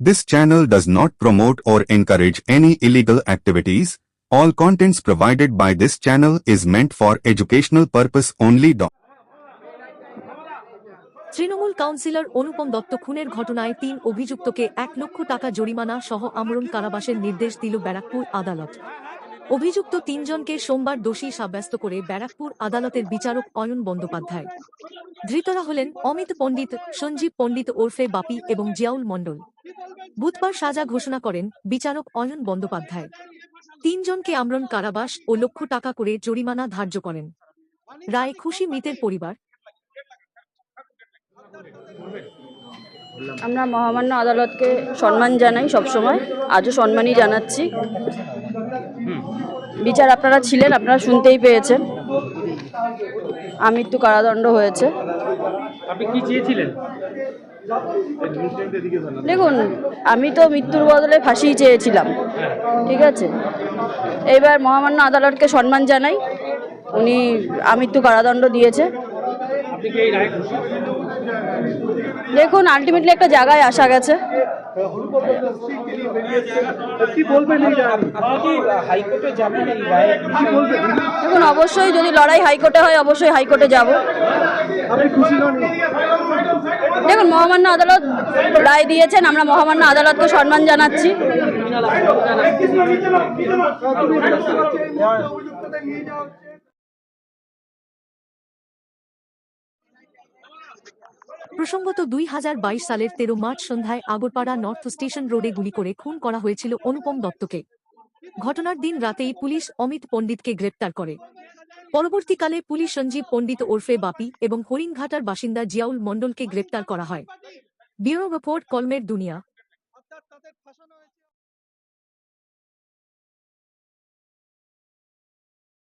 This channel does not promote or encourage any illegal activities. All contents provided by this channel is meant for educational purpose only. Trinamool councillor Anupam Dutta খুনের ঘটনায় তিন অভিযুক্তকে এক লক্ষ টাকা জরিমানা সহ আমরণ কারাবাসের নির্দেশ দিল ব্যারাকপুর আদালত অভিযুক্ত তিনজনকে সোমবার দোষী সাব্যস্ত করে ব্যারাকপুর আদালতের বিচারক অয়ন বন্দ্যোপাধ্যায় ধৃতরা হলেন অমিত পণ্ডিত, সঞ্জীব পণ্ডিত ওরফে বাপি এবং জিয়াউল মণ্ডল বুধবার সাজা ঘোষণা করেন বিচারক অয়ন বন্দ্যোপাধ্যায়। তিনজনকে আমরণ কারাবাস ও লক্ষ টাকা করে জরিমানা ধার্য করেন। রায় খুশি মৃতের পরিবার। আমরা মহামান্য আদালতকে সম্মান জানাই সবসময়। আজও সম্মানই জানাচ্ছি। বিচার আপনারা ছিলেন, আপনারা শুনতেই পেয়েছেন। আমৃত্যু কারাদণ্ড হয়েছে। আপনি কি চেয়েছিলেন? দেখুন আমি তো মৃত্যুর বদলে ফাঁসি চেয়েছিলাম ঠিক আছে? এইবার মহামান্য আদালতকে সম্মান জানাই উনি আমৃত্যু কারাদণ্ড দিয়েছে। দেখুন আলটিমেটলি একটা জায়গায় আসা গেছে। অবশ্যই যদি লড়াই হাইকোর্টে হয়, অবশ্যই হাইকোর্টে যাব। দেখুন, মহামান্য আদালত রায় দিয়েছেন, আমরা মহামান্য আদালতকে সম্মান জানাচ্ছি। প্রসঙ্গত দুই হাজার বাইশ সালের তেরো মার্চ সন্ধ্যায় আগরপাড়া নর্থ স্টেশন রোডে গুলি করে খুন করা হয়েছিল অনুপম দত্তকে। ঘটনার দিন রাতেই পুলিশ অমিত পণ্ডিতকে গ্রেপ্তার করে। পরবর্তীকালে পুলিশ সঞ্জীব পণ্ডিত ওরফে বাপি এবং হরিণঘাটার বাসিন্দা জিয়াউল মণ্ডলকে গ্রেপ্তার করা হয়। ব্যুরো রিপোর্ট কলমের দুনিয়া।